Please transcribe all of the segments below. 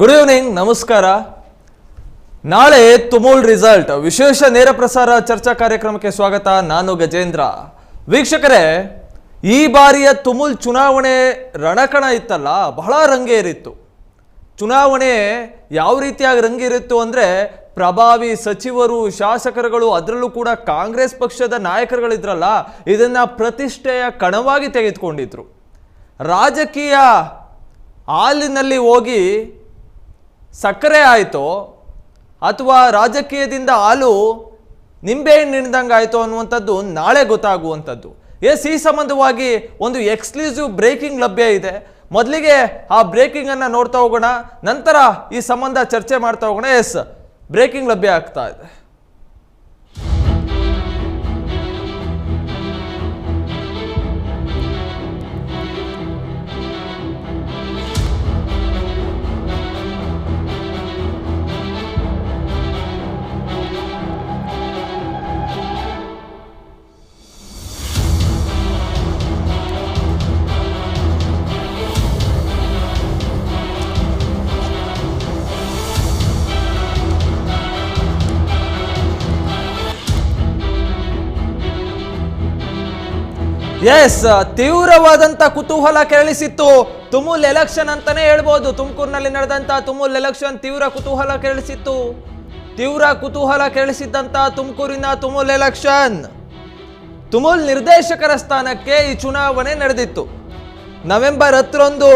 Good evening ನಮಸ್ಕಾರ. ನಾಳೆ ತುಮೂಲ್ result ವಿಶೇಷ ನೇರ ಪ್ರಸಾರ ಚರ್ಚಾ ಕಾರ್ಯಕ್ರಮಕ್ಕೆ ಸ್ವಾಗತ. ನಾನು ಗಜೇಂದ್ರ. ವೀಕ್ಷಕರೇ, ಈ ಬಾರಿಯ ತುಮುಲ್ ಚುನಾವಣೆ ರಣಕಣ ಇತ್ತಲ್ಲ, ಬಹಳ ರಂಗೇರಿತ್ತು ಚುನಾವಣೆ ಯಾವ ರೀತಿಯಾಗಿ ರಂಗೇರಿತ್ತು ಅಂದರೆ, ಪ್ರಭಾವಿ ಸಚಿವರು, ಶಾಸಕರುಗಳು, ಅದರಲ್ಲೂ ಕೂಡ ಕಾಂಗ್ರೆಸ್ ಪಕ್ಷದ ನಾಯಕರುಗಳಿದ್ರಲ್ಲ, ಇದನ್ನು ಪ್ರತಿಷ್ಠೆಯ ಕಣವಾಗಿ ತೆಗೆದುಕೊಂಡಿದ್ರು. ರಾಜಕೀಯ ಹಾಲಿನಲ್ಲಿ ಹೋಗಿ ಸಕ್ಕರೆ ಆಯಿತೋ ಅಥವಾ ರಾಜಕೀಯದಿಂದ ಹಾಲು ನಿಂಬೆಹಣ್ಣಿಡ್ದಂಗೆ ಆಯಿತೋ ಅನ್ನುವಂಥದ್ದು ನಾಳೆ ಗೊತ್ತಾಗುವಂಥದ್ದು. ಎಸ್ ಈ ಸಂಬಂಧವಾಗಿ ಒಂದು ಎಕ್ಸ್ಕ್ಲೂಸಿವ್ ಬ್ರೇಕಿಂಗ್ ಲಭ್ಯ ಇದೆ. ಮೊದಲಿಗೆ ಆ ಬ್ರೇಕಿಂಗನ್ನು ನೋಡ್ತಾ ಹೋಗೋಣ, ನಂತರ ಈ ಸಂಬಂಧ ಚರ್ಚೆ ಮಾಡ್ತಾ ಹೋಗೋಣ. ಎಸ್ ಬ್ರೇಕಿಂಗ್ ಲಭ್ಯ ಆಗ್ತಾ ಇದೆ. ಎಸ್ ತೀವ್ರವಾದಂತ ಕುತೂಹಲ ಕೇಳಿಸಿತ್ತು ತುಮುಲ್ ಎಲೆಕ್ಷನ್ ಅಂತಾನೆ ಹೇಳ್ಬೋದು. ತುಮಕೂರಿನಲ್ಲಿ ನಡೆದಂತ ತುಮುಲ್ ಎಲೆಕ್ಷನ್ ತೀವ್ರ ಕುತೂಹಲ ಕೇಳಿಸಿತ್ತು ತೀವ್ರ ಕುತೂಹಲ ಕೇಳಿಸಿದ್ದಂತ ತುಮಕೂರಿನ ತುಮುಲ್ ಎಲೆಕ್ಷನ್ ತುಮುಲ್ ನಿರ್ದೇಶಕರ ಸ್ಥಾನಕ್ಕೆ ಈ ಚುನಾವಣೆ ನಡೆದಿತ್ತು. ನವೆಂಬರ್ ಹತ್ತರಂದು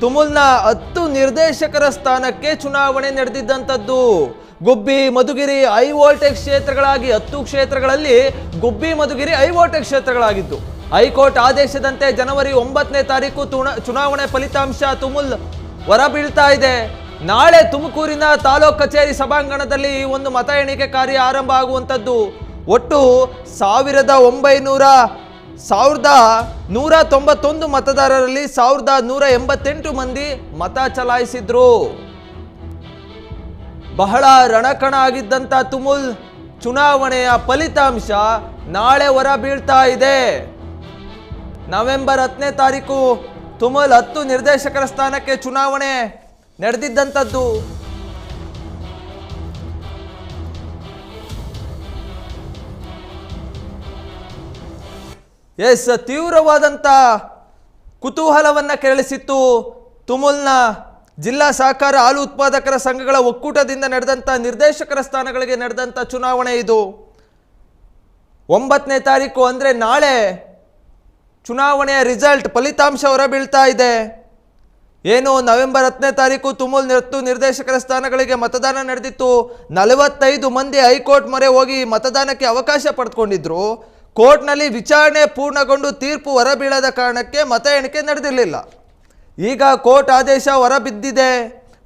ತುಮುಲ್ನ ಹತ್ತು ನಿರ್ದೇಶಕರ ಸ್ಥಾನಕ್ಕೆ ಚುನಾವಣೆ ನಡೆದಿದ್ದಂಥದ್ದು ಗುಬ್ಬಿ, ಮಧುಗಿರಿ ಹೈ ವೋಲ್ಟೇಜ್ ಕ್ಷೇತ್ರಗಳಾಗಿ ಹತ್ತು ಕ್ಷೇತ್ರಗಳಲ್ಲಿ ಗುಬ್ಬಿ, ಮಧುಗಿರಿ, ಐ ವೋಲ್ಟೇಜ್ ಕ್ಷೇತ್ರಗಳಾಗಿದ್ದು. ಹೈಕೋರ್ಟ್ ಆದೇಶದಂತೆ ಜನವರಿ ಒಂಬತ್ತನೇ ತಾರೀಕು ಚುನಾವಣೆ ಫಲಿತಾಂಶ ತುಮುಲ್ ಹೊರಬೀಳ್ತಾ ಇದೆ. ನಾಳೆ ತುಮಕೂರಿನ ತಾಲೂಕ್ ಕಚೇರಿ ಸಭಾಂಗಣದಲ್ಲಿ ಒಂದು ಮತ ಎಣಿಕೆ ಕಾರ್ಯ ಆರಂಭ ಆಗುವಂಥದ್ದು. ಒಟ್ಟು ಸಾವಿರದ ಒಂಬೈನೂರ ಸಾವಿರದ ನೂರ ತೊಂಬತ್ತೊಂದು ಮತದಾರರಲ್ಲಿ ಸಾವಿರದ ನೂರ ಎಂಬತ್ತೆಂಟು ಮಂದಿ ಮತ ಚಲಾಯಿಸಿದ್ರು. ಬಹಳ ರಣಕಣ ಆಗಿದ್ದಂಥ ತುಮುಲ್ ಚುನಾವಣೆಯ ಫಲಿತಾಂಶ ನಾಳೆ ಹೊರ ಬೀಳ್ತಾ ಇದೆ. ನವೆಂಬರ್ ಹತ್ತನೇ ತಾರೀಕು ತುಮಲ್ ಹತ್ತು ನಿರ್ದೇಶಕರ ಸ್ಥಾನಕ್ಕೆ ಚುನಾವಣೆ ನಡೆದಿದ್ದಂಥದ್ದು ಎಸ್ ತೀವ್ರವಾದಂಥ ಕುತೂಹಲವನ್ನು ಕೆರಳಿಸಿತ್ತು ತುಮುಲ್ನ ಜಿಲ್ಲಾ ಸಹಕಾರ ಹಾಲು ಉತ್ಪಾದಕರ ಸಂಘಗಳ ಒಕ್ಕೂಟದಿಂದ ನಡೆದಂಥ ನಿರ್ದೇಶಕರ ಸ್ಥಾನಗಳಿಗೆ ನಡೆದಂಥ ಚುನಾವಣೆ ಇದು. ಒಂಬತ್ತನೇ ತಾರೀಕು ಅಂದರೆ ನಾಳೆ ಚುನಾವಣೆಯ ರಿಸಲ್ಟ್ ಫಲಿತಾಂಶ ಹೊರಬೀಳ್ತಾ ಇದೆ. ಏನು, ನವೆಂಬರ್ ಹತ್ತನೇ ತಾರೀಕು ತುಮುಲ್ ಹತ್ತು ನಿರ್ದೇಶಕರ ಸ್ಥಾನಗಳಿಗೆ ಮತದಾನ ನಡೆದಿತ್ತು. ನಲವತ್ತೈದು ಮಂದಿ ಹೈಕೋರ್ಟ್ ಮೊರೆ ಹೋಗಿ ಮತದಾನಕ್ಕೆ ಅವಕಾಶ ಪಡೆದುಕೊಂಡಿದ್ರು ಕೋರ್ಟ್ನಲ್ಲಿ ವಿಚಾರಣೆ ಪೂರ್ಣಗೊಂಡು ತೀರ್ಪು ಹೊರಬೀಳದ ಕಾರಣಕ್ಕೆ ಮತ ಎಣಿಕೆ ನಡೆದಿರಲಿಲ್ಲ. ಈಗ ಕೋರ್ಟ್ ಆದೇಶ ಹೊರಬಿದ್ದಿದೆ.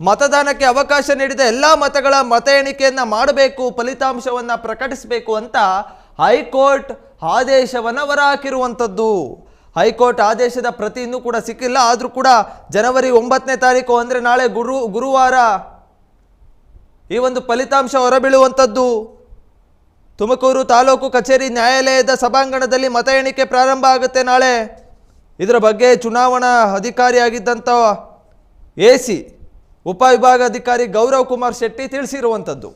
ಮತದಾನಕ್ಕೆ ಅವಕಾಶ ನೀಡಿದ ಎಲ್ಲ ಮತಗಳ ಮತ ಎಣಿಕೆಯನ್ನು ಮಾಡಬೇಕು, ಫಲಿತಾಂಶವನ್ನು ಪ್ರಕಟಿಸಬೇಕು ಅಂತ ಹೈಕೋರ್ಟ್ ಆದೇಶವನ್ನು ಹೊರಹಾಕಿರುವಂಥದ್ದು. ಹೈಕೋರ್ಟ್ ಆದೇಶದ ಪ್ರತಿ ಇನ್ನೂ ಕೂಡ ಸಿಕ್ಕಿಲ್ಲ. ಆದರೂ ಕೂಡ ಜನವರಿ ಒಂಬತ್ತನೇ ತಾರೀಕು ಅಂದರೆ ನಾಳೆ ಗುರು, ಗುರುವಾರ ಈ ಒಂದು ಫಲಿತಾಂಶ ಹೊರಬೀಳುವಂಥದ್ದು. ತುಮಕೂರು ತಾಲೂಕು ಕಚೇರಿ ನ್ಯಾಯಾಲಯದ ಸಭಾಂಗಣದಲ್ಲಿ ಮತ ಎಣಿಕೆ ಪ್ರಾರಂಭ ಆಗುತ್ತೆ ನಾಳೆ. ಇದರ ಬಗ್ಗೆ ಚುನಾವಣಾ ಅಧಿಕಾರಿಯಾಗಿದ್ದಂಥ ಎ ಸಿ ಉಪವಿಭಾಗಾಧಿಕಾರಿ ಗೌರವ್ ಕುಮಾರ್ ಶೆಟ್ಟಿ ತಿಳಿಸಿರುವಂಥದ್ದು.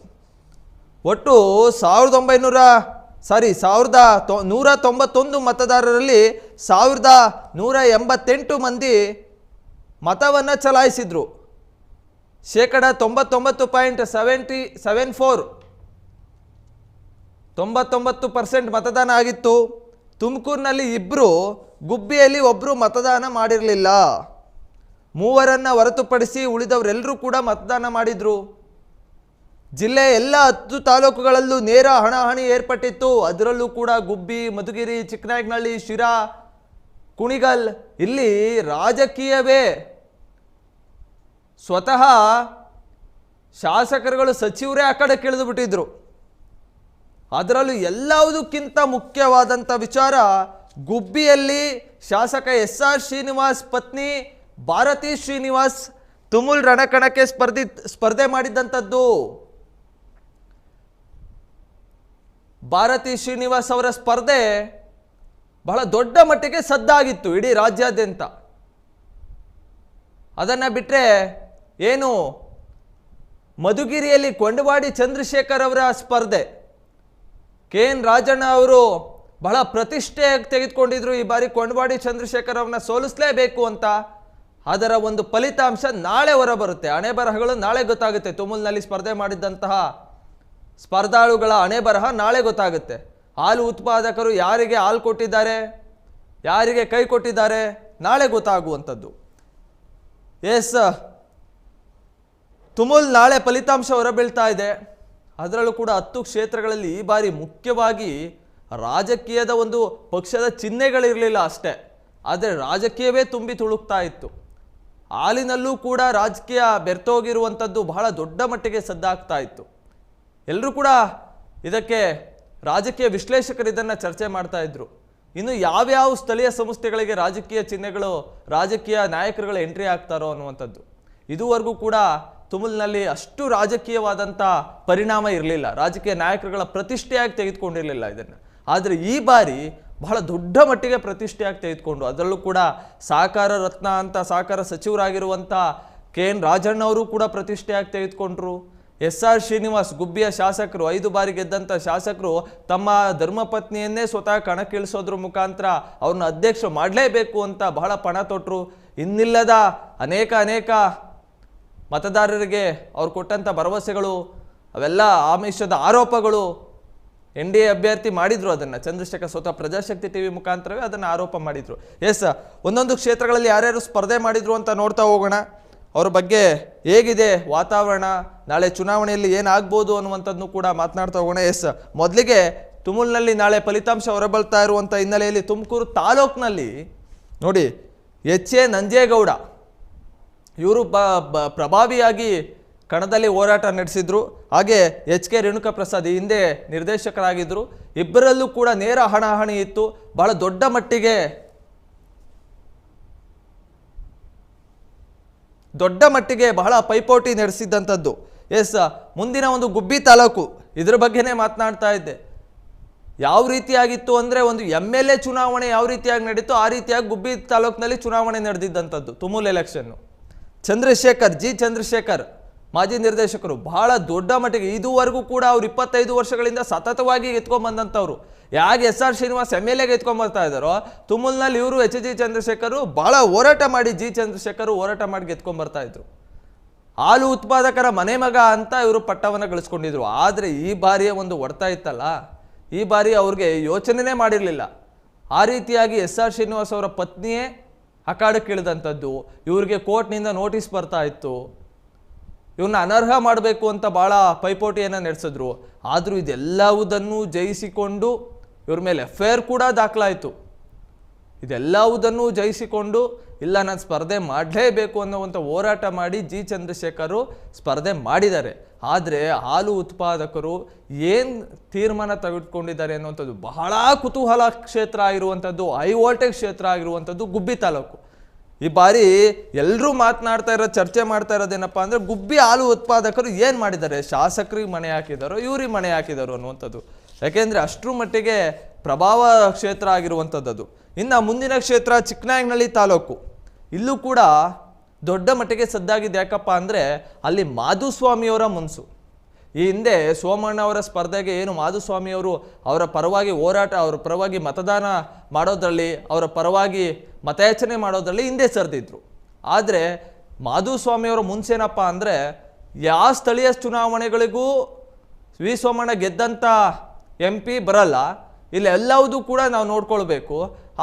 ಒಟ್ಟು ಸಾವಿರದ ಒಂಬೈನೂರ ಸಾರಿ, ಸಾವಿರದ ತೊ, ನೂರ ತೊಂಬತ್ತೊಂದು ಮತದಾರರಲ್ಲಿ ಸಾವಿರದ ನೂರ ಎಂಬತ್ತೆಂಟು ಮಂದಿ ಮತವನ್ನು ಚಲಾಯಿಸಿದರು. ಶೇಕಡ ತೊಂಬತ್ತೊಂಬತ್ತು ಪಾಯಿಂಟ್ ಸೆವೆಂಟಿ, ಸೆವೆನ್ ಫೋರ್ ತೊಂಬತ್ತೊಂಬತ್ತು ಪರ್ಸೆಂಟ್ ಮತದಾನ ಆಗಿತ್ತು. ತುಮಕೂರಿನಲ್ಲಿ ಇಬ್ಬರು ಗುಬ್ಬಿಯಲ್ಲಿ ಒಬ್ಬರು ಮತದಾನ ಮಾಡಿರಲಿಲ್ಲ. ಮೂವರನ್ನು ಹೊರತುಪಡಿಸಿ ಉಳಿದವರೆಲ್ಲರೂ ಕೂಡ ಮತದಾನ ಮಾಡಿದರು. ಜಿಲ್ಲೆಯ ಎಲ್ಲ ಹತ್ತು ತಾಲೂಕುಗಳಲ್ಲೂ ನೇರ ಹಣಾಹಣಿ ಏರ್ಪಟ್ಟಿತ್ತು. ಅದರಲ್ಲೂ ಕೂಡ ಗುಬ್ಬಿ, ಮಧುಗಿರಿ, ಚಿಕ್ಕನಾಯಕನಹಳ್ಳಿ, ಶಿರಾ, ಕುಣಿಗಲ್ ಇಲ್ಲಿ ರಾಜಕೀಯವೇ. ಸ್ವತಃ ಶಾಸಕರುಗಳು ಸಚಿವರೇ ಆ ಕಡೆ ಕೇಳಿದು ಬಿಟ್ಟಿದ್ರು ಅದರಲ್ಲೂ ಎಲ್ಲವುದಕ್ಕಿಂತ ಮುಖ್ಯವಾದಂಥ ವಿಚಾರ ಗುಬ್ಬಿಯಲ್ಲಿ ಶಾಸಕ ಎಸ್ ಆರ್ ಶ್ರೀನಿವಾಸ್ ಪತ್ನಿ ಭಾರತಿ ಶ್ರೀನಿವಾಸ್ ತುಮುಲ್ ರಣಕಣಕ್ಕೆ ಸ್ಪರ್ಧಿ, ಸ್ಪರ್ಧೆ ಮಾಡಿದ್ದಂಥದ್ದು. ಭಾರತಿ ಶ್ರೀನಿವಾಸ್ ಅವರ ಸ್ಪರ್ಧೆ ಬಹಳ ದೊಡ್ಡ ಮಟ್ಟಿಗೆ ಸದ್ದಾಗಿತ್ತು ಇಡೀ ರಾಜ್ಯಾದ್ಯಂತ. ಅದನ್ನು ಬಿಟ್ಟರೆ ಏನು? ಮಧುಗಿರಿಯಲ್ಲಿ ಕೊಂಡವಾಡಿ ಚಂದ್ರಶೇಖರ್ ಅವರ ಸ್ಪರ್ಧೆ. ಕೆ ಎನ್ ರಾಜಣ್ಣ ಅವರು ಬಹಳ ಪ್ರತಿಷ್ಠೆಯಾಗಿ ತೆಗೆದುಕೊಂಡಿದ್ರು ಈ ಬಾರಿ ಕೊಂಡವಾಡಿ ಚಂದ್ರಶೇಖರ್ ಅವ್ರನ್ನ ಸೋಲಿಸಲೇಬೇಕು ಅಂತ. ಅದರ ಒಂದು ಫಲಿತಾಂಶ ನಾಳೆ ಹೊರಬರುತ್ತೆ. ಹಣೆ ಬರಹಗಳು ನಾಳೆ ಗೊತ್ತಾಗುತ್ತೆ ತುಮುಲ್ನಲ್ಲಿ ಸ್ಪರ್ಧೆ ಮಾಡಿದ್ದಂತಹ ಸ್ಪರ್ಧಾಳುಗಳ ಹಣೆ ಬರಹ ನಾಳೆ ಗೊತ್ತಾಗುತ್ತೆ. ಹಾಲು ಉತ್ಪಾದಕರು ಯಾರಿಗೆ ಹಾಲು ಕೊಟ್ಟಿದ್ದಾರೆ? ಯಾರಿಗೆ ಕೈ ಕೊಟ್ಟಿದ್ದಾರೆ? ನಾಳೆ ಗೊತ್ತಾಗುವಂಥದ್ದು. ಎಸ್ ತುಮುಲ್ ನಾಳೆ ಫಲಿತಾಂಶ ಹೊರಬೀಳ್ತಾ ಇದೆ. ಅದರಲ್ಲೂ ಕೂಡ ಹತ್ತು ಕ್ಷೇತ್ರಗಳಲ್ಲಿ ಈ ಬಾರಿ ಮುಖ್ಯವಾಗಿ ರಾಜಕೀಯದ ಒಂದು ಪಕ್ಷದ ಚಿಹ್ನೆಗಳಿರಲಿಲ್ಲ ಅಷ್ಟೇ. ಆದರೆ ರಾಜಕೀಯವೇ ತುಂಬಿ ತುಳುಕ್ತಾ ಇತ್ತು. ಹಾಲಿನಲ್ಲೂ ಕೂಡ ರಾಜಕೀಯ ಬೆರ್ತೋಗಿರುವಂಥದ್ದು ಬಹಳ ದೊಡ್ಡ ಮಟ್ಟಿಗೆ ಸದ್ದಾಗ್ತಾ ಇತ್ತು. ಎಲ್ಲರೂ ಕೂಡ ಇದಕ್ಕೆ ರಾಜಕೀಯ ವಿಶ್ಲೇಷಕರು ಇದನ್ನು ಚರ್ಚೆ ಮಾಡ್ತಾ ಇದ್ರು. ಇನ್ನು ಯಾವ್ಯಾವ ಸ್ಥಳೀಯ ಸಂಸ್ಥೆಗಳಿಗೆ ರಾಜಕೀಯ ಚಿಹ್ನೆಗಳು, ರಾಜಕೀಯ ನಾಯಕರುಗಳು ಎಂಟ್ರಿ ಆಗ್ತಾರೋ ಅನ್ನುವಂಥದ್ದು. ಇದುವರೆಗೂ ಕೂಡ ತುಮುಲ್ನಲ್ಲಿ ಅಷ್ಟು ರಾಜಕೀಯವಾದಂಥ ಪರಿಣಾಮ ಇರಲಿಲ್ಲ. ರಾಜಕೀಯ ನಾಯಕರುಗಳ ಪ್ರತಿಷ್ಠೆಯಾಗಿ ತೆಗೆದುಕೊಂಡಿರಲಿಲ್ಲ ಇದನ್ನು. ಆದರೆ ಈ ಬಾರಿ ಬಹಳ ದೊಡ್ಡ ಮಟ್ಟಿಗೆ ಪ್ರತಿಷ್ಠೆಯಾಗಿ ತೆಗೆದುಕೊಂಡು, ಅದರಲ್ಲೂ ಕೂಡ ಸಹಕಾರ ರತ್ನ ಅಂತ ಸಹಕಾರ ಸಚಿವರಾಗಿರುವಂಥ ಕೆ ಎನ್ ರಾಜಣ್ಣವರು ಕೂಡ ಪ್ರತಿಷ್ಠೆಯಾಗಿ ತೆಗೆದುಕೊಂಡ್ರು. ಎಸ್ ಆರ್ ಶ್ರೀನಿವಾಸ್ ಗುಬ್ಬಿಯ ಶಾಸಕರು, ಐದು ಬಾರಿ ಗೆದ್ದಂಥ ಶಾಸಕರು ತಮ್ಮ ಧರ್ಮಪತ್ನಿಯನ್ನೇ ಸ್ವತಃ ಕಣಕ್ಕಿಳಿಸೋದ್ರ ಮುಖಾಂತರ ಅವ್ರನ್ನ ಅಧ್ಯಕ್ಷ ಮಾಡಲೇಬೇಕು ಅಂತ ಬಹಳ ಪಣ ತೊಟ್ಟರು ಇನ್ನಿಲ್ಲದ ಅನೇಕ ಅನೇಕ ಮತದಾರರಿಗೆ ಅವ್ರು ಕೊಟ್ಟಂಥ ಭರವಸೆಗಳು, ಅವೆಲ್ಲ ಆಮಿಷದ ಆರೋಪಗಳು. ಎನ್ ಡಿ ಎ ಅಭ್ಯರ್ಥಿ ಮಾಡಿದ್ರು ಅದನ್ನು, ಚಂದ್ರಶೇಖರ್ ಸ್ವತಃ ಪ್ರಜಾಶಕ್ತಿ ಟಿ ವಿ ಮುಖಾಂತರವೇ ಅದನ್ನು ಆರೋಪ ಮಾಡಿದರು. ಎಸ್, ಒಂದೊಂದು ಕ್ಷೇತ್ರಗಳಲ್ಲಿ ಯಾರ್ಯಾರು ಸ್ಪರ್ಧೆ ಮಾಡಿದ್ರು ಅಂತ ನೋಡ್ತಾ ಹೋಗೋಣ. ಅವ್ರ ಬಗ್ಗೆ ಹೇಗಿದೆ? ವಾತಾವರಣ, ನಾಳೆ ಚುನಾವಣೆಯಲ್ಲಿ ಏನಾಗ್ಬೋದು ಅನ್ನುವಂಥದ್ದನ್ನು ಕೂಡ ಮಾತನಾಡ್ತಾ ಹೋಗೋಣ. ಎಸ್, ಮೊದಲಿಗೆ ತುಮುಲ್ನಲ್ಲಿ ನಾಳೆ ಫಲಿತಾಂಶ ಹೊರಬಳ್ತಾ ಇರುವಂಥ ಹಿನ್ನೆಲೆಯಲ್ಲಿ ತುಮಕೂರು ತಾಲೂಕಿನಲ್ಲಿ ನೋಡಿ, ಎಚ್ ಎ ನಂಜೇಗೌಡ ಇವರು ಬ ಪ್ರಭಾವಿಯಾಗಿ ಕಣದಲ್ಲಿ ಹೋರಾಟ ನಡೆಸಿದ್ರು. ಹಾಗೆ ಎಚ್ ಕೆ ರೇಣುಕಾ ಪ್ರಸಾದ್ ಈ ಹಿಂದೆ ನಿರ್ದೇಶಕರಾಗಿದ್ದರು. ಇಬ್ಬರಲ್ಲೂ ಕೂಡ ನೇರ ಹಣಾಹಣಿ ಇತ್ತು. ಬಹಳ ದೊಡ್ಡ ಮಟ್ಟಿಗೆ ದೊಡ್ಡ ಮಟ್ಟಿಗೆ ಬಹಳ ಪೈಪೋಟಿ ನಡೆಸಿದ್ದಂಥದ್ದು ಎಸ್, ಮುಂದಿನ ಒಂದು ಗುಬ್ಬಿ ತಾಲೂಕು. ಇದ್ರ ಬಗ್ಗೆನೇ ಮಾತನಾಡ್ತಾ ಇದ್ದೆ. ಯಾವ ರೀತಿಯಾಗಿತ್ತು ಅಂದರೆ ಒಂದು ಎಂ ಎಲ್ ಎ ಚುನಾವಣೆ ಯಾವ ರೀತಿಯಾಗಿ ನಡೀತು ಆ ರೀತಿಯಾಗಿ ಗುಬ್ಬಿ ತಾಲೂಕಿನಲ್ಲಿ ಚುನಾವಣೆ ನಡೆದಿದ್ದಂಥದ್ದು, ತುಮೂಲ್ ಎಲೆಕ್ಷನ್ನು ಚಂದ್ರಶೇಖರ್, ಜಿ. ಚಂದ್ರಶೇಖರ್. ಮಾಜಿ ನಿರ್ದೇಶಕರು ಬಹಳ ದೊಡ್ಡ ಮಟ್ಟಿಗೆ ಇದುವರೆಗೂ ಕೂಡ ಅವ್ರು ಇಪ್ಪತ್ತೈದು ವರ್ಷಗಳಿಂದ ಸತತವಾಗಿ ಎತ್ಕೊಂಡ್ಬಂದಂಥವ್ರು ಯಾಕೆ S R Srinivas M L ಎಗೆ ಎತ್ಕೊಂಡ್ಬರ್ತಾ ಇದ್ದಾರೋ? ತುಮುಲ್ನಲ್ಲಿ ಇವರು ಎಚ್. ಜಿ. ಚಂದ್ರಶೇಖರು ಬಹಳ ಹೋರಾಟ ಮಾಡಿ ಜಿ. ಚಂದ್ರಶೇಖರ್ ಹೋರಾಟ ಮಾಡಿ ಗೆತ್ಕೊಂಡ್ಬರ್ತಾ ಇದ್ರು. ಹಾಲು ಉತ್ಪಾದಕರ ಮನೆ ಮಗ ಅಂತ ಇವರು ಪಟ್ಟವನ್ನು ಗಳಿಸ್ಕೊಂಡಿದ್ರು. ಆದರೆ ಈ ಬಾರಿಯ ಒಂದು ಹೊಡ್ತಾ ಇತ್ತಲ್ಲ? ಈ ಬಾರಿ ಅವ್ರಿಗೆ ಯೋಚನೆನೇ ಮಾಡಿರಲಿಲ್ಲ. ಆ ರೀತಿಯಾಗಿ ಎಸ್ ಆರ್ ಶ್ರೀನಿವಾಸ್ ಅವರ ಪತ್ನಿಯೇ ಅಖಾಡಕ್ಕಿಳಿದಂಥದ್ದು ಇವ್ರಿಗೆ ಕೋರ್ಟ್ನಿಂದ ನೋಟಿಸ್ ಬರ್ತಾ ಇತ್ತು. ಇವ್ರನ್ನ ಅನರ್ಹ ಮಾಡಬೇಕು ಅಂತ ಭಾಳ ಪೈಪೋಟಿಯನ್ನು ನಡೆಸಿದ್ರು. ಆದರೂ ಇದೆಲ್ಲವುದನ್ನು ಜಯಿಸಿಕೊಂಡು ಇವ್ರ ಮೇಲೆ ಎಫ್ ಕೂಡ ದಾಖಲಾಯಿತು. ಇದೆಲ್ಲವುದನ್ನು ಜಯಿಸಿಕೊಂಡು, ಇಲ್ಲ ನಾನು ಸ್ಪರ್ಧೆ ಮಾಡಲೇಬೇಕು ಅನ್ನೋವಂಥ ಹೋರಾಟ ಮಾಡಿ ಜಿ ಚಂದ್ರಶೇಖರು ಸ್ಪರ್ಧೆ ಮಾಡಿದ್ದಾರೆ. ಆದರೆ ಹಾಲು ಉತ್ಪಾದಕರು ಏನು ತೀರ್ಮಾನ ತೆಗೆದುಕೊಂಡಿದ್ದಾರೆ ಅನ್ನುವಂಥದ್ದು ಬಹಳ ಕುತೂಹಲ ಕ್ಷೇತ್ರ ಆಗಿರುವಂಥದ್ದು ಹೈ ವೋಲ್ಟೇಜ್ ಕ್ಷೇತ್ರ ಆಗಿರುವಂಥದ್ದು ಗುಬ್ಬಿ ತಾಲೂಕು. ಈ ಬಾರಿ ಎಲ್ಲರೂ ಮಾತನಾಡ್ತಾ ಇರೋ ಚರ್ಚೆ ಮಾಡ್ತಾ ಇರೋದೇನಪ್ಪ ಅಂದರೆ ಗುಬ್ಬಿ ಹಾಲು ಉತ್ಪಾದಕರು ಏನು ಮಾಡಿದ್ದಾರೆ? ಶಾಸಕರಿಗೆ ಮನೆ ಹಾಕಿದಾರೋ, ಇವ್ರಿಗೆ ಮನೆ ಹಾಕಿದಾರೋ ಅನ್ನುವಂಥದ್ದು. ಯಾಕೆಂದರೆ ಅಷ್ಟರ ಮಟ್ಟಿಗೆ ಪ್ರಭಾವ ಕ್ಷೇತ್ರ ಆಗಿರುವಂಥದ್ದು ಅದು. ಇನ್ನು ಮುಂದಿನ ಕ್ಷೇತ್ರ ಚಿಕ್ಕನಾಯಕನಹಳ್ಳಿ ತಾಲೂಕು. ಇಲ್ಲೂ ಕೂಡ ದೊಡ್ಡ ಮಟ್ಟಿಗೆ ಸದ್ದಾಗಿದೆ ಯಾಕಪ್ಪ ಅಂದರೆ ಅಲ್ಲಿ ಮಾಧುಸ್ವಾಮಿಯವರ ಮುನ್ಸು. ಈ ಹಿಂದೆ ಸೋಮಣ್ಣ ಅವರ ಸ್ಪರ್ಧೆಗೆ ಏನು ಮಾಧುಸ್ವಾಮಿಯವರು ಅವರ ಪರವಾಗಿ ಹೋರಾಟ, ಅವರ ಪರವಾಗಿ ಮತದಾನ ಮಾಡೋದ್ರಲ್ಲಿ, ಅವರ ಪರವಾಗಿ ಮತಯಾಚನೆ ಮಾಡೋದ್ರಲ್ಲಿ ಹಿಂದೆ ಸರಿದಿದ್ರು. ಆದರೆ ಮಾಧುಸ್ವಾಮಿಯವರ ಮುನ್ಸೇನಪ್ಪ ಅಂದರೆ ಯಾವ ಸ್ಥಳೀಯ ಚುನಾವಣೆಗಳಿಗೂ ವಿ ಸೋಮಣ್ಣ ಗೆದ್ದಂಥ ಎಂ ಬರಲ್ಲ. ಇಲ್ಲಿ ಎಲ್ಲವುದು ಕೂಡ ನಾವು ನೋಡ್ಕೊಳ್ಬೇಕು.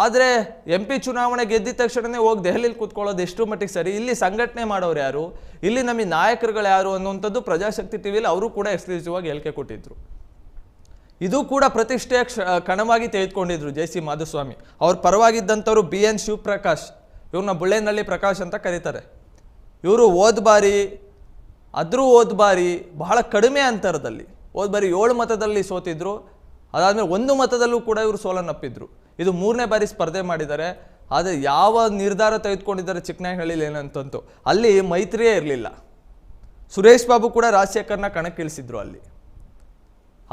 ಆದರೆ ಎಂ ಪಿ ಚುನಾವಣೆ ಗೆದ್ದಿದ ತಕ್ಷಣನೇ ಹೋಗಿ ದೆಹಲಿಲಿ ಕೂತ್ಕೊಳ್ಳೋದು ಎಷ್ಟು ಮಟ್ಟಿಗೆ ಸರಿ. ಇಲ್ಲಿ ಸಂಘಟನೆ ಮಾಡೋರು ಯಾರು? ಇಲ್ಲಿ ನಮಗೆ ನಾಯಕರುಗಳು ಯಾರು ಅನ್ನುವಂಥದ್ದು ಪ್ರಜಾಶಕ್ತಿ ಟಿವಿಲಿ ಅವರು ಕೂಡ ಎಕ್ಸ್ಕ್ಲೂಸಿವ್ ಆಗಿ ಹೇಳಿಕೆ ಕೊಟ್ಟಿದ್ರು. ಇದು ಕೂಡ ಪ್ರತಿಷ್ಠೆಯ ಕಣವಾಗಿ ತೆಗೆದುಕೊಂಡಿದ್ರು ಜೆ ಸಿ ಮಾಧುಸ್ವಾಮಿ. ಅವ್ರ ಪರವಾಗಿದ್ದಂಥವ್ರು ಬಿ ಎನ್ ಶಿವಪ್ರಕಾಶ್. ಇವ್ರನ್ನ ಬುಳ್ಳೇನಹಳ್ಳಿ ಪ್ರಕಾಶ್ ಅಂತ ಕರೀತಾರೆ. ಇವರು ಹೋದ ಬಾರಿ, ಅದ್ರೂ ಓದ್ ಬಾರಿ ಬಹಳ ಕಡಿಮೆ ಅಂತರದಲ್ಲಿ, ಹೋದ ಬಾರಿ ಏಳು ಮತದಲ್ಲಿ ಸೋತಿದ್ರು. ಅದಾದಮೇಲೆ ಒಂದು ಮತದಲ್ಲೂ ಕೂಡ ಇವರು ಸೋಲನ್ನಪ್ಪಿದ್ರು ಇದು ಮೂರನೇ ಬಾರಿ ಸ್ಪರ್ಧೆ ಮಾಡಿದ್ದಾರೆ. ಆದರೆ ಯಾವ ನಿರ್ಧಾರ ತೆಗೆದುಕೊಂಡಿದ್ದಾರೆ ಚಿಕ್ಕನಾಯಕನಹಳ್ಳಿಲಿ ಏನಂತಂತು, ಅಲ್ಲಿ ಮೈತ್ರಿಯೇ ಇರಲಿಲ್ಲ. ಸುರೇಶ್ ಬಾಬು ಕೂಡ ರಾಜಶೇಖರ್ನ ಕಣಕ್ಕಿಳಿಸಿದ್ರು ಅಲ್ಲಿ.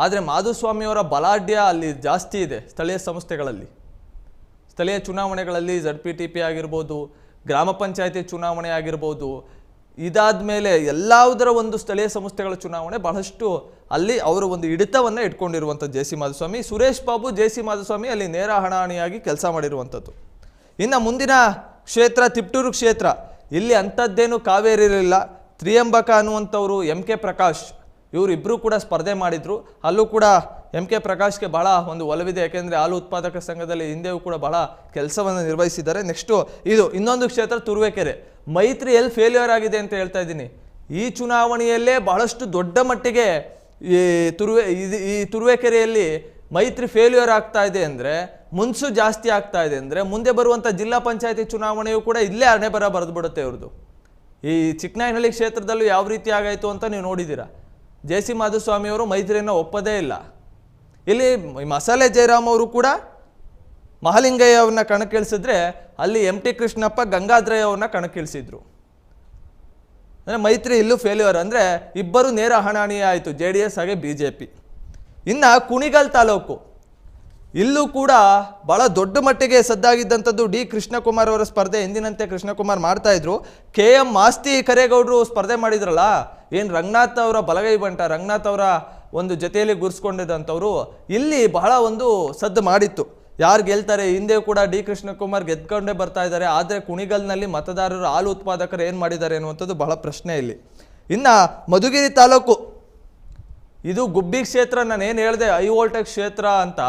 ಆದರೆ ಮಾಧುಸ್ವಾಮಿಯವರ ಬಲಾಢ್ಯ ಅಲ್ಲಿ ಜಾಸ್ತಿ ಇದೆ ಸ್ಥಳೀಯ ಸಂಸ್ಥೆಗಳಲ್ಲಿ. ಸ್ಥಳೀಯ ಚುನಾವಣೆಗಳಲ್ಲಿ ಝಡ್ ಪಿ ಟಿ ಪಿ ಆಗಿರ್ಬೋದು, ಗ್ರಾಮ ಪಂಚಾಯತಿ ಚುನಾವಣೆ ಆಗಿರ್ಬೋದು ಇದಾದ ಮೇಲೆ ಎಲ್ಲದರ ಒಂದು ಸ್ಥಳೀಯ ಸಂಸ್ಥೆಗಳ ಚುನಾವಣೆ ಬಹಳಷ್ಟು ಅಲ್ಲಿ ಅವರು ಒಂದು ಹಿಡಿತವನ್ನು ಇಟ್ಕೊಂಡಿರುವಂಥ J C Madhuswamy, Suresh Babu J C Madhuswamy ಅಲ್ಲಿ ನೇರ ಹಣಾಹಣಿಯಾಗಿ ಕೆಲಸ ಮಾಡಿರುವಂಥದ್ದು. ಇನ್ನು ಮುಂದಿನ ಕ್ಷೇತ್ರ, ತಿಪ್ಟೂರು ಕ್ಷೇತ್ರ, ಇಲ್ಲಿ ಅಂಥದ್ದೇನು ಕಾವೇರಿ ಇರಲಿಲ್ಲ ತ್ರಿಯಂಬಕ ಅನ್ನುವಂಥವ್ರು ಎಂ ಕೆ ಪ್ರಕಾಶ್ ಇವರಿಬ್ಬರು ಕೂಡ ಸ್ಪರ್ಧೆ ಮಾಡಿದ್ರು. ಅಲ್ಲೂ ಕೂಡ ಎಂ ಕೆ ಪ್ರಕಾಶ್ಗೆ ಭಾಳ ಒಂದು ಒಲವಿದೆ. ಯಾಕೆಂದರೆ ಹಾಲು ಉತ್ಪಾದಕ ಸಂಘದಲ್ಲಿ ಹಿಂದೆಯೂ ಕೂಡ ಭಾಳ ಕೆಲಸವನ್ನು ನಿರ್ವಹಿಸಿದ್ದಾರೆ. ನೆಕ್ಸ್ಟು ಇದು ಇನ್ನೊಂದು ಕ್ಷೇತ್ರ, ತುರುವೇಕೆರೆ. ಮೈತ್ರಿ ಎಲ್ಲಿ ಫೇಲ್ಯೂರ್ ಆಗಿದೆ ಅಂತ ಹೇಳ್ತಾ ಇದ್ದೀನಿ. ಈ ಚುನಾವಣೆಯಲ್ಲೇ ಬಹಳಷ್ಟು ದೊಡ್ಡ ಮಟ್ಟಿಗೆ ಈ ತುರುವೆ ಇದು ಈ ತುರುವೇಕೆರೆಯಲ್ಲಿ ಮೈತ್ರಿ ಫೇಲ್ಯೂರ್ ಆಗ್ತಾ ಇದೆ ಅಂದರೆ ಮುನ್ಸು ಜಾಸ್ತಿ ಆಗ್ತಾ ಇದೆ ಅಂದರೆ, ಮುಂದೆ ಬರುವಂಥ ಜಿಲ್ಲಾ ಪಂಚಾಯತಿ ಚುನಾವಣೆಯೂ ಕೂಡ ಇಲ್ಲೇ ಹಣೆ ಬರ ಬರೆದು ಬಿಡುತ್ತೆ ಈ ಚಿಕ್ಕನಾಯನಹಳ್ಳಿ ಕ್ಷೇತ್ರದಲ್ಲೂ ಯಾವ ರೀತಿ ಆಗಾಯಿತು ಅಂತ ನೀವು ನೋಡಿದ್ದೀರಾ? ಜೆ ಸಿ ಮಾಧುಸ್ವಾಮಿಯವರು ಮೈತ್ರಿಯನ್ನು ಒಪ್ಪದೇ ಇಲ್ಲ. ಇಲ್ಲಿ ಮಸಾಲೆ ಜಯರಾಮ್ ಅವರು ಕೂಡ ಮಹಾಲಿಂಗಯ್ಯ ಅವ್ರನ್ನ ಕಣಕ್ಕಿಳಿಸಿದ್ರೆ ಅಲ್ಲಿ ಎಂ ಟಿ ಕೃಷ್ಣಪ್ಪ ಗಂಗಾಧ್ರಯ್ಯ ಅವ್ರನ್ನ ಕಣಕ್ಕಿಳಿಸಿದ್ರು. ಅಂದರೆ ಮೈತ್ರಿ ಇಲ್ಲೂ ಫೇಲ್ಯೂರ್ ಅಂದರೆ ಇಬ್ಬರು ನೇರ ಹಣಾಣಿ ಆಯಿತು ಜೆ ಡಿ ಎಸ್ ಹಾಗೆ ಬಿ ಜೆ ಪಿ. ಇನ್ನು ಕುಣಿಗಲ್ ತಾಲೂಕು. ಇಲ್ಲೂ ಕೂಡ ಭಾಳ ದೊಡ್ಡ ಮಟ್ಟಿಗೆ ಸದ್ದಾಗಿದ್ದಂಥದ್ದು ಡಿ ಕೃಷ್ಣಕುಮಾರ್ ಅವರ ಸ್ಪರ್ಧೆ. ಎಂದಿನಂತೆ ಕೃಷ್ಣಕುಮಾರ್ ಮಾಡ್ತಾಯಿದ್ರು ಕೆ ಎಂ ಮಾಸ್ತಿ ಕರೇಗೌಡರು ಸ್ಪರ್ಧೆ ಮಾಡಿದ್ರಲ್ಲ, ಏನು ರಂಗನಾಥ್ ಅವರ ಬಲಗೈ ಬಂಟ, ರಂಗನಾಥ್ ಅವರ ಒಂದು ಜೊತೆಯಲ್ಲಿ ಗುರ್ಸ್ಕೊಂಡಿದ್ದಂಥವ್ರು, ಇಲ್ಲಿ ಬಹಳ ಒಂದು ಸದ್ದು ಮಾಡಿತ್ತು. ಯಾರು ಗೆಲ್ತಾರೆ? ಹಿಂದೆ ಕೂಡ ಡಿ ಕೃಷ್ಣಕುಮಾರ್ ಗೆದ್ಕೊಂಡೇ ಬರ್ತಾ ಇದ್ದಾರೆ. ಆದರೆ ಕುಣಿಗಲ್ನಲ್ಲಿ ಮತದಾರರು ಹಾಲು ಉತ್ಪಾದಕರು ಏನು ಮಾಡಿದ್ದಾರೆ ಅನ್ನುವಂಥದ್ದು ಬಹಳ ಪ್ರಶ್ನೆ ಇಲ್ಲಿ. ಇನ್ನು ಮಧುಗಿರಿ ತಾಲೂಕು, ಇದು ಗುಬ್ಬಿ ಕ್ಷೇತ್ರ, ನಾನು ಏನು ಹೇಳಿದೆ ಐ ವೋಲ್ಟೇಜ್ ಕ್ಷೇತ್ರ ಅಂತ,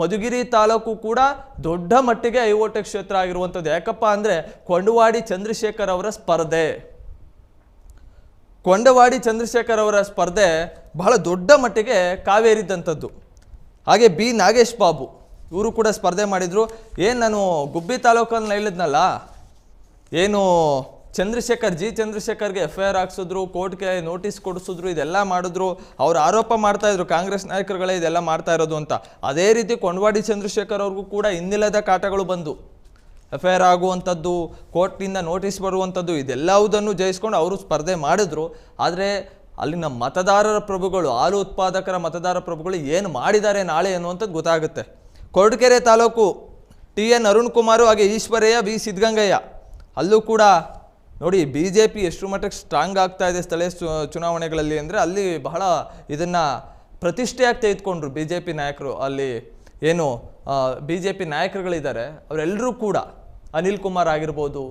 ಮಧುಗಿರಿ ತಾಲೂಕು ಕೂಡ ದೊಡ್ಡ ಮಟ್ಟಿಗೆ ಐ ವೋಲ್ಟೇಜ್ ಕ್ಷೇತ್ರ ಆಗಿರುವಂಥದ್ದು. ಯಾಕಪ್ಪ ಅಂದರೆ ಕೊಂಡವಾಡಿ ಚಂದ್ರಶೇಖರ್ ಅವರ ಸ್ಪರ್ಧೆ. ಕೊಂಡವಾಡಿ ಚಂದ್ರಶೇಖರ್ ಅವರ ಸ್ಪರ್ಧೆ ಬಹಳ ದೊಡ್ಡ ಮಟ್ಟಿಗೆ ಕಾವೇರಿದ್ದಂಥದ್ದು. ಹಾಗೆ ಬಿ ನಾಗೇಶ್ ಬಾಬು. ಇವರು ಕೂಡ ಸ್ಪರ್ಧೆ ಮಾಡಿದರು. ಏನು ನಾನು ಗುಬ್ಬಿ ತಾಲೂಕಲ್ಲಿ ಹೇಳಿದ್ನಲ್ಲ, ಏನು ಚಂದ್ರಶೇಖರ್, ಜಿ ಚಂದ್ರಶೇಖರ್ಗೆ ಎಫ್ ಐ ಆರ್ ಹಾಕ್ಸಿದ್ರು, ಕೋರ್ಟ್ಗೆ ನೋಟಿಸ್ ಕೊಡಿಸಿದ್ರು, ಇದೆಲ್ಲ ಮಾಡಿದ್ರು. ಅವ್ರು ಆರೋಪ ಮಾಡ್ತಾ ಇದ್ರು, ಕಾಂಗ್ರೆಸ್ ನಾಯಕರುಗಳೇ ಇದೆಲ್ಲ ಮಾಡ್ತಾ ಇರೋದು ಅಂತ. ಅದೇ ರೀತಿ ಕೊಂಡವಾಡಿ ಚಂದ್ರಶೇಖರ್ ಅವ್ರಿಗೂ ಕೂಡ ಇನ್ನಿಲ್ಲದ ಕಾಟಗಳು ಬಂದು. ಎಫ್ ಐ ಆರ್ ಆಗುವಂಥದ್ದು, ಕೋರ್ಟ್ನಿಂದ ನೋಟಿಸ್ ಬರುವಂಥದ್ದು, ಇದೆಲ್ಲವುದನ್ನು ಜಯಿಸ್ಕೊಂಡು ಅವರು ಸ್ಪರ್ಧೆ ಮಾಡಿದ್ರು. ಆದರೆ ಅಲ್ಲಿನ ಮತದಾರರ ಪ್ರಭುಗಳು, ಹಾಲು ಉತ್ಪಾದಕರ ಮತದಾರ ಪ್ರಭುಗಳು ಏನು ಮಾಡಿದ್ದಾರೆ ನಾಳೆ ಅನ್ನುವಂಥದ್ದು ಗೊತ್ತಾಗುತ್ತೆ. ಕೊರಟಗೆರೆ ತಾಲೂಕು ಟಿ ಎನ್ ಅರುಣ್ ಕುಮಾರು ಹಾಗೆ ಈಶ್ವರಯ್ಯ ವಿ ಸಿದ್ಧಗಂಗಯ್ಯ. ಅಲ್ಲೂ ಕೂಡ ನೋಡಿ ಬಿ ಜೆ ಪಿ ಎಷ್ಟು ಮಟ್ಟಕ್ಕೆ ಸ್ಟ್ರಾಂಗ್ ಆಗ್ತಾ ಇದೆ ಸ್ಥಳೀಯ ಚುನಾವಣೆಗಳಲ್ಲಿ ಅಂದರೆ ಅಲ್ಲಿ ಬಹಳ ಇದನ್ನು ಪ್ರತಿಷ್ಠೆಯಾಗಿ ತೆಗೆದುಕೊಂಡ್ರು ಬಿ ಜೆ ಪಿ ನಾಯಕರು. ಅಲ್ಲಿ ಏನು ಬಿ ಜೆ ಪಿ ನಾಯಕರುಗಳಿದ್ದಾರೆ. ಅವರೆಲ್ಲರೂ ಕೂಡ ಅನಿಲ್ ಕುಮಾರ್ ಆಗಿರ್ಬೋದು,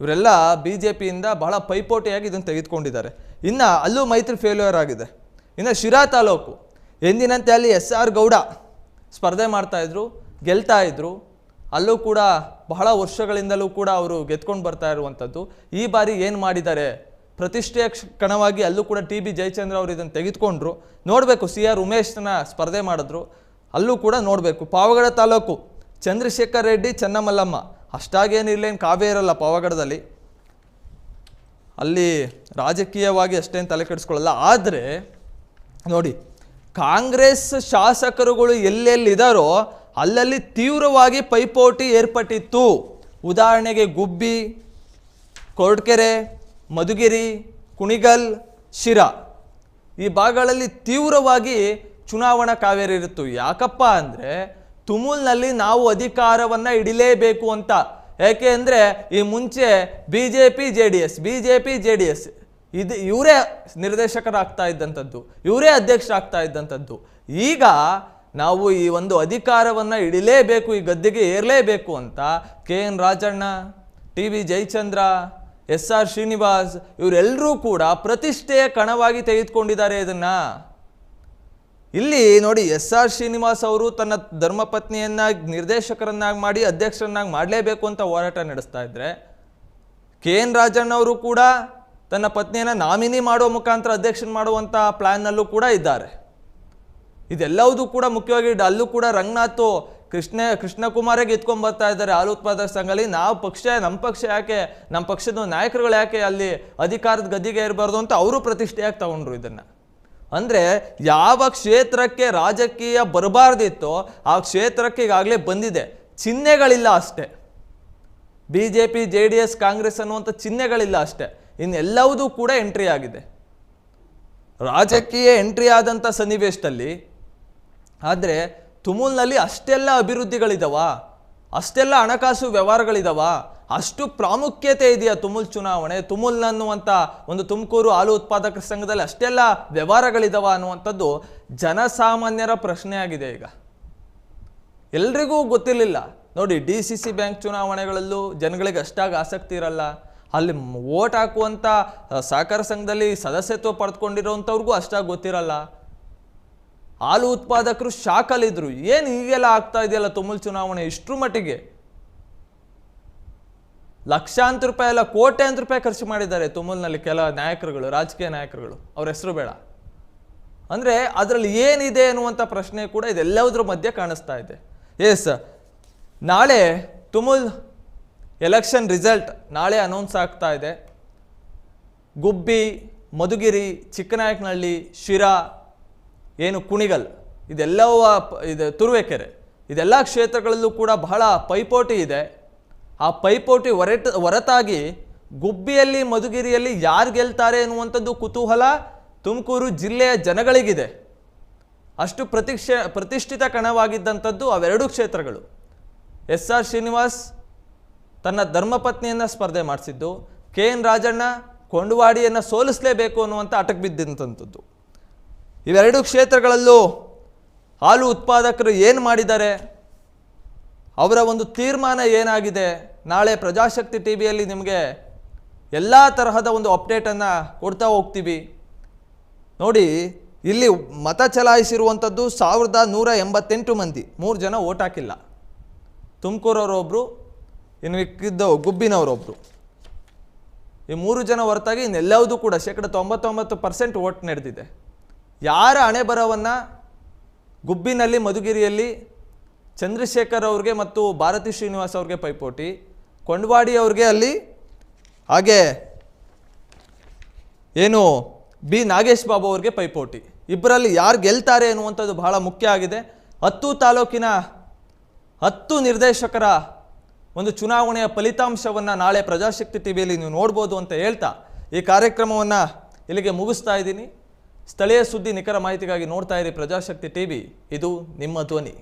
ಇವರೆಲ್ಲ ಬಿ ಜೆ ಪಿಯಿಂದ ಬಹಳ ಪೈಪೋಟಿಯಾಗಿ ಇದನ್ನು ತೆಗೆದುಕೊಂಡಿದ್ದಾರೆ. ಇನ್ನು ಅಲ್ಲೂ ಮೈತ್ರಿ ಫೇಲ್ಯೂರ್ ಆಗಿದೆ. ಇನ್ನು ಶಿರಾ ತಾಲೂಕು, ಎಂದಿನಂತೆ ಅಲ್ಲಿ ಎಸ್ ಆರ್ ಗೌಡ ಸ್ಪರ್ಧೆ ಮಾಡ್ತಾಯಿದ್ರು ಗೆಲ್ತಾ ಇದ್ರು. ಅಲ್ಲೂ ಕೂಡ ಬಹಳ ವರ್ಷಗಳಿಂದಲೂ ಕೂಡ ಅವರು ಗೆದ್ಕೊಂಡು ಬರ್ತಾ ಇರುವಂಥದ್ದು. ಈ ಬಾರಿ ಏನು ಮಾಡಿದ್ದಾರೆ? ಪ್ರತಿಷ್ಠೆಯ ಕಣವಾಗಿ ಅಲ್ಲೂ ಕೂಡ ಟಿ ಬಿ ಜಯಚಂದ್ರ ಅವರು ಇದನ್ನು ತೆಗೆದುಕೊಂಡ್ರು. ನೋಡಬೇಕು, ಸಿ ಆರ್ ಉಮೇಶ್ನ ಸ್ಪರ್ಧೆ ಮಾಡಿದ್ರು. ಅಲ್ಲೂ ಕೂಡ ನೋಡಬೇಕು. ಪಾವಗಡ ತಾಲೂಕು, ಚಂದ್ರಶೇಖರ್ ರೆಡ್ಡಿ, ಚೆನ್ನಮಲ್ಲಮ್ಮ. ಅಷ್ಟಾಗೇನು ಇಲ್ಲೇನು ಕಾವ್ಯ ಇರಲ್ಲ ಪಾವಗಡದಲ್ಲಿ. ಅಲ್ಲಿ ರಾಜಕೀಯವಾಗಿ ಅಷ್ಟೇನು ತಲೆ ಕೆಡಿಸ್ಕೊಳ್ಳಲ್ಲ. ಆದರೆ, ನೋಡಿ ಕಾಂಗ್ರೆಸ್ ಶಾಸಕರುಗಳು ಎಲ್ಲೆಲ್ಲಿದ್ದಾರೋ ಅಲ್ಲಲ್ಲಿ ತೀವ್ರವಾಗಿ ಪೈಪೋಟಿ ಏರ್ಪಟ್ಟಿತ್ತು. ಉದಾಹರಣೆಗೆ ಗುಬ್ಬಿ ಕೊರಟಗೆರೆ ಮಧುಗಿರಿ, ಕುಣಿಗಲ್, ಶಿರಾ. ಈ ಭಾಗಗಳಲ್ಲಿ ತೀವ್ರವಾಗಿ ಚುನಾವಣಾ ಕಾವೇರಿ ಇರುತ್ತು. ಯಾಕಪ್ಪ ಅಂದರೆ ತುಮುಲ್ನಲ್ಲಿ ನಾವು ಅಧಿಕಾರವನ್ನು ಹಿಡಿಲೇಬೇಕು ಅಂತ. ಯಾಕೆ ಅಂದರೆ ಈ ಮುಂಚೆ B J P J D S B J P J D S ಇದು ಇವರೇ ನಿರ್ದೇಶಕರಾಗ್ತಾ ಇದ್ದಂಥದ್ದು, ಇವರೇ ಅಧ್ಯಕ್ಷರಾಗ್ತಾ ಇದ್ದಂಥದ್ದು. ಈಗ ನಾವು ಈ ಒಂದು ಅಧಿಕಾರವನ್ನು ಇಡಲೇಬೇಕು ಈ ಗದ್ದೆಗೆ ಏರಲೇಬೇಕು ಅಂತ K N Rajanna, T V Jayachandra, S R Srinivas ಇವರೆಲ್ಲರೂ ಕೂಡ ಪ್ರತಿಷ್ಠೆಯ ಕಣವಾಗಿ ತೆಗೆದುಕೊಂಡಿದ್ದಾರೆ ಇದನ್ನು. ಇಲ್ಲಿ ನೋಡಿ, ಎಸ್ ಆರ್ ಶ್ರೀನಿವಾಸ್ ಅವರು ತನ್ನ ಧರ್ಮಪತ್ನಿಯನ್ನಾಗಿ ನಿರ್ದೇಶಕರನ್ನಾಗಿ ಮಾಡಿ, ಅಧ್ಯಕ್ಷರನ್ನಾಗಿ ಮಾಡಲೇಬೇಕು ಅಂತ ಹೋರಾಟ ನಡೆಸ್ತಾ ಇದ್ದರೆ ಕೆ ಎನ್ ರಾಜಣ್ಣ ಅವರು ಕೂಡ ತನ್ನ ಪತ್ನಿಯನ್ನು ನಾಮಿನಿ ಮಾಡುವ ಮುಖಾಂತರ ಅಧ್ಯಕ್ಷನ್ ಮಾಡುವಂಥ ಪ್ಲ್ಯಾನ್ನಲ್ಲೂ ಕೂಡ ಇದ್ದಾರೆ. ಇದೆಲ್ಲವೂ ಕೂಡ ಮುಖ್ಯವಾಗಿ ಅಲ್ಲೂ ಕೂಡ ರಂಗನಾಥ್ ಕೃಷ್ಣ, ಕೃಷ್ಣಕುಮಾರಿಗೆ ಎತ್ಕೊಂಡು ಬರ್ತಾ ಇದ್ದಾರೆ ಹಾಲು ಉತ್ಪಾದಕ ಸಂಘದಲ್ಲಿ ನಾವು ಪಕ್ಷ ನಮ್ಮ ಪಕ್ಷ ಯಾಕೆ ನಮ್ಮ ಪಕ್ಷದ ನಾಯಕರುಗಳು ಯಾಕೆ ಅಲ್ಲಿ ಅಧಿಕಾರದ ಗದ್ದಿಗೆ ಇರಬಾರ್ದು ಅಂತ ಅವರು ಪ್ರತಿಷ್ಠೆಯಾಗಿ ತಗೊಂಡ್ರು ಇದನ್ನು. ಅಂದರೆ ಯಾವ ಕ್ಷೇತ್ರಕ್ಕೆ ರಾಜಕೀಯ ಬರಬಾರ್ದಿತ್ತೋ ಆ ಕ್ಷೇತ್ರಕ್ಕೆ ಈಗಾಗಲೇ ಬಂದಿದೆ. ಚಿಹ್ನೆಗಳಿಲ್ಲ ಅಷ್ಟೇ. B J P J D S, Congress ಅನ್ನುವಂಥ ಚಿಹ್ನೆಗಳಿಲ್ಲ ಅಷ್ಟೇ. ಇನ್ನೆಲ್ಲವುದೂ ಕೂಡ ಎಂಟ್ರಿ ಆಗಿದೆ. ರಾಜಕೀಯ ಎಂಟ್ರಿ ಆದಂಥ ಸನ್ನಿವೇಶದಲ್ಲಿ, ಆದರೆ ತುಮುಲ್ನಲ್ಲಿ ಅಷ್ಟೆಲ್ಲ ಅಭಿವೃದ್ಧಿಗಳಿದಾವ? ಅಷ್ಟೆಲ್ಲ ಹಣಕಾಸು ವ್ಯವಹಾರಗಳಿದಾವ? ಅಷ್ಟು ಪ್ರಾಮುಖ್ಯತೆ ಇದೆಯಾ ತುಮುಲ್ ಚುನಾವಣೆ? ತುಮುಲ್ ಅನ್ನುವಂಥ ಒಂದು ತುಮಕೂರು ಹಾಲು ಉತ್ಪಾದಕರ ಸಂಘದಲ್ಲಿ ಅಷ್ಟೆಲ್ಲ ವ್ಯವಹಾರಗಳಿದಾವ ಅನ್ನುವಂಥದ್ದು ಜನಸಾಮಾನ್ಯರ ಪ್ರಶ್ನೆಯಾಗಿದೆ ಈಗ. ಎಲ್ರಿಗೂ ಗೊತ್ತಿರಲಿಲ್ಲ. ನೋಡಿ, ಡಿ ಸಿ ಸಿ ಬ್ಯಾಂಕ್ ಚುನಾವಣೆಗಳಲ್ಲೂ ಜನಗಳಿಗೆ ಅಷ್ಟಾಗಿ ಆಸಕ್ತಿ ಇರಲ್ಲ. ಅಲ್ಲಿ ಓಟ್ ಹಾಕುವಂಥ ಸಹಕಾರ ಸಂಘದಲ್ಲಿ ಸದಸ್ಯತ್ವ ಪಡೆದುಕೊಂಡಿರೋವಂಥವ್ರಿಗೂ ಅಷ್ಟಾಗಿ ಗೊತ್ತಿರಲ್ಲ. ಹಾಲು ಉತ್ಪಾದಕರು ಶಾಕಲ್ಲಿದ್ದರು ಏನು ಹೀಗೆಲ್ಲ ಆಗ್ತಾ ಇದೆಯಲ್ಲ ತುಮುಲ್ ಚುನಾವಣೆ? ಇಷ್ಟು ಮಟ್ಟಿಗೆ. ಲಕ್ಷಾಂತರ ರೂಪಾಯಿ ಅಲ್ಲ, ಕೋಟ್ಯಾಂತರ ರೂಪಾಯಿ ಖರ್ಚು ಮಾಡಿದ್ದಾರೆ ತುಮುಲ್ನಲ್ಲಿ ಕೆಲ ನಾಯಕರುಗಳು, ರಾಜಕೀಯ ನಾಯಕರುಗಳು. ಅವ್ರ ಹೆಸರು ಬೇಡ. ಅಂದರೆ ಅದರಲ್ಲಿ ಏನಿದೆ ಅನ್ನುವಂಥ ಪ್ರಶ್ನೆ ಕೂಡ ಇದೆಲ್ಲದರ ಮಧ್ಯೆ ಕಾಣಿಸ್ತಾ ಇದೆ. ಎಸ್ ನಾಳೆ ತುಮುಲ್ ಎಲೆಕ್ಷನ್ ರಿಸಲ್ಟ್ ನಾಳೆ ಅನೌನ್ಸ್ ಆಗ್ತಾ ಇದೆ. ಗುಬ್ಬಿ, ಮಧುಗಿರಿ, ಚಿಕ್ಕನಾಯಕನಹಳ್ಳಿ, ಶಿರಾ, ಏನು ಕುಣಿಗಲ್, ಇದೆಲ್ಲವ ಇದು ತುರುವೇಕೆರೆ. ಇದೆಲ್ಲ ಕ್ಷೇತ್ರಗಳಲ್ಲೂ ಕೂಡ ಬಹಳ ಪೈಪೋಟಿ ಇದೆ. ಆ ಪೈಪೋಟಿ ಹೊರಟ, ಹೊರತಾಗಿ ಗುಬ್ಬಿಯಲ್ಲಿ, ಮಧುಗಿರಿಯಲ್ಲಿ ಯಾರು ಗೆಲ್ತಾರೆ ಎನ್ನುವಂಥದ್ದು ಕುತೂಹಲ ತುಮಕೂರು ಜಿಲ್ಲೆಯ ಜನಗಳಿಗಿದೆ. ಅಷ್ಟು ಪ್ರತಿಕ್ಷ, ಪ್ರತಿಷ್ಠಿತ ಕಣವಾಗಿದ್ದಂಥದ್ದು ಅವೆರಡು ಕ್ಷೇತ್ರಗಳು. ಎಸ್ ಆರ್ ಶ್ರೀನಿವಾಸ್ ತನ್ನ ಧರ್ಮಪತ್ನಿಯನ್ನು ಸ್ಪರ್ಧೆ ಮಾಡಿಸಿದ್ದು ಕೆ ಎನ್ ರಾಜಣ್ಣ ಕೊಂಡವಾಡಿಯನ್ನು ಸೋಲಿಸಲೇಬೇಕು ಅನ್ನುವಂಥ ಅಟಕ್ ಬಿದ್ದಂಥದ್ದು ಇವೆರಡು ಕ್ಷೇತ್ರಗಳಲ್ಲೂ ಹಾಲು ಉತ್ಪಾದಕರು ಏನು ಮಾಡಿದ್ದಾರೆ? ಅವರ ಒಂದು ತೀರ್ಮಾನ ಏನಾಗಿದೆ? ನಾಳೆ ಪ್ರಜಾಶಕ್ತಿ ಟಿ ವಿಯಲ್ಲಿ ನಿಮಗೆ ಎಲ್ಲ ತರಹದ ಒಂದು ಅಪ್ಡೇಟನ್ನು ಕೊಡ್ತಾ ಹೋಗ್ತೀವಿ. ನೋಡಿ, ಇಲ್ಲಿ ಮತ ಚಲಾಯಿಸಿರುವಂಥದ್ದು ಸಾವಿರದ ನೂರ ಎಂಬತ್ತೆಂಟು ಮಂದಿ. ಮೂರು ಜನ ಓಟ್ ಹಾಕಿಲ್ಲ. ತುಮಕೂರವರೊಬ್ಬರು ಇನ್ನು ಗುಬ್ಬಿನವರು ಗುಬ್ಬಿನವರೊಬ್ಬರು ಈ ಮೂರು ಜನ ಹೊರತಾಗಿ ಇನ್ನೆಲ್ಲವುದೂ ಕೂಡ ಶೇಕಡ ತೊಂಬತ್ತೊಂಬತ್ತು ಪರ್ಸೆಂಟ್ ಓಟ್ ನಡೆದಿದೆ. ಯಾರ ಹಣೆ ಬರವನ್ನು ಗುಬ್ಬಿನಲ್ಲಿ, ಮಧುಗಿರಿಯಲ್ಲಿ ಚಂದ್ರಶೇಖರ್ ಅವ್ರಿಗೆ ಮತ್ತು ಭಾರತಿ ಶ್ರೀನಿವಾಸ್ ಅವ್ರಿಗೆ ಪೈಪೋಟಿ, ಕೊಂಡವಾಡಿ ಅವ್ರಿಗೆ ಅಲ್ಲಿ ಹಾಗೆ ಏನು ಬಿ ನಾಗೇಶ್ ಬಾಬು ಅವ್ರಿಗೆ ಪೈಪೋಟಿ. ಇಬ್ಬರಲ್ಲಿ ಯಾರು ಗೆಲ್ತಾರೆ ಅನ್ನುವಂಥದ್ದು ಬಹಳ ಮುಖ್ಯ ಆಗಿದೆ. ಹತ್ತು ತಾಲೂಕಿನ ಹತ್ತು ನಿರ್ದೇಶಕರ ಒಂದು ಚುನಾವಣೆಯ ಫಲಿತಾಂಶವನ್ನು ನಾಳೆ ಪ್ರಜಾಶಕ್ತಿ ಟಿವಿಯಲ್ಲಿ ನೀವು ನೋಡ್ಬೋದು ಅಂತ ಹೇಳ್ತಾ ಈ ಕಾರ್ಯಕ್ರಮವನ್ನು ಇಲ್ಲಿಗೆ ಮುಗಿಸ್ತಾ ಇದ್ದೀನಿ. ಸ್ಥಳೀಯ ಸುದ್ದಿ ನಿಖರ ಮಾಹಿತಿಗಾಗಿ ನೋಡ್ತಾ ಇರಿ ಪ್ರಜಾಶಕ್ತಿ ಟಿವಿ ಇದು ನಿಮ್ಮ ಧ್ವನಿ.